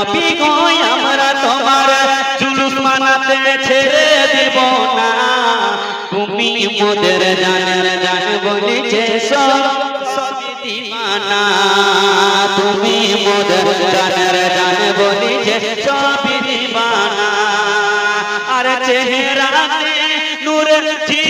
নবী গো আমরা তোমার জুলুস মানাতে ছেড়ে দিব না। তুমি মোদের জানের জান বলেছে সব দিবানা তুমি মোদের জানের জান বলেছে সবই দিবানা আর চেহারাতে নূরের ঝিলি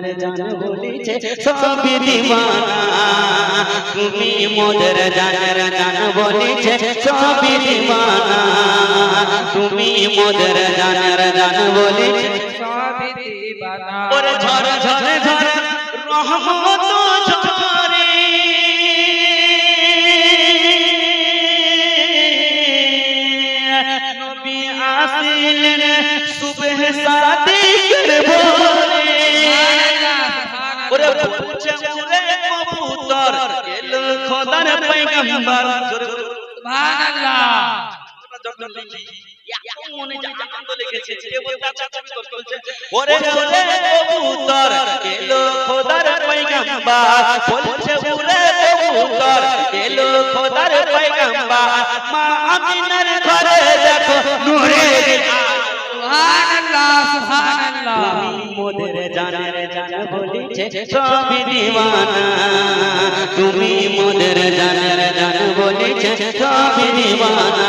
জানের জান বলেছে সবই দিবানা তুমি মোদের জানের জান বলেছে সবই দিবানা তুমি মোদের জানের জান বলেছে ওরে ঝরে ঝরে ঝরে রহমত ঝরে নবী আসিলেন সুবহ সাদিকের ভোরে ওরে বলছে ওরে কবুতর এলো খোদার পয়গম্বর। জোরে বলো। মনে যে আনন্দ লেগেছে কে বলতে আচ্ছা তুমি তোর বলছে ওরে ওরে কবুতর এলো খোদার পয়গম্বর। বলছে ওরে কবুতর এলো খোদার পয়গম্বর। মা আমিনার ঘরে দেখো নূরের সবই দিওয়ানা, তুমি মোদের জানের জান বলিছে সবই দিওয়ানা।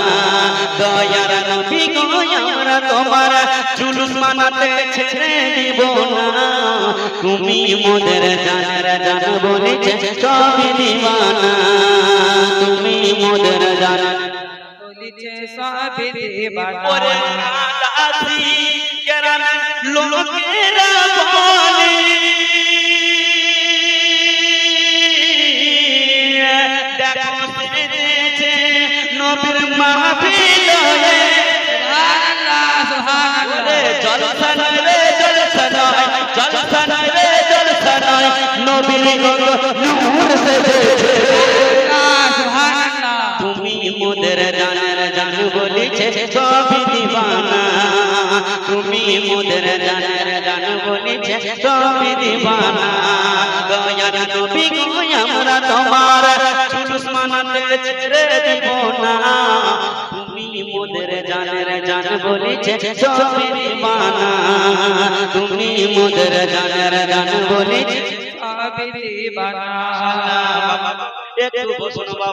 দয়ার নবী গো তোমার জুলুস মানাতে ছেড়ে দিব না। তুমি মোদের জানের জান বলিছে সবই দিওয়ানা। তুমি মোদের জানের ওরে দাসি কেরাম লোকেরা ওরে জলসা নয় রে জলসা নয় জলসা নয় রে জলসা নয় নবীর নূর সেজেছে তুমি মোদের জানের জান বলেছে সবই দিবানা। তুমি মোদের জানের জান বলেছে সবই দিবানা। দয়ার নবী আমরা তোমার মানাতে ছেড়ে দিব না। জান বলেছে সবই দিবানা তুমি মোদের জানার জান বলেছে একটু বসুন বাবা।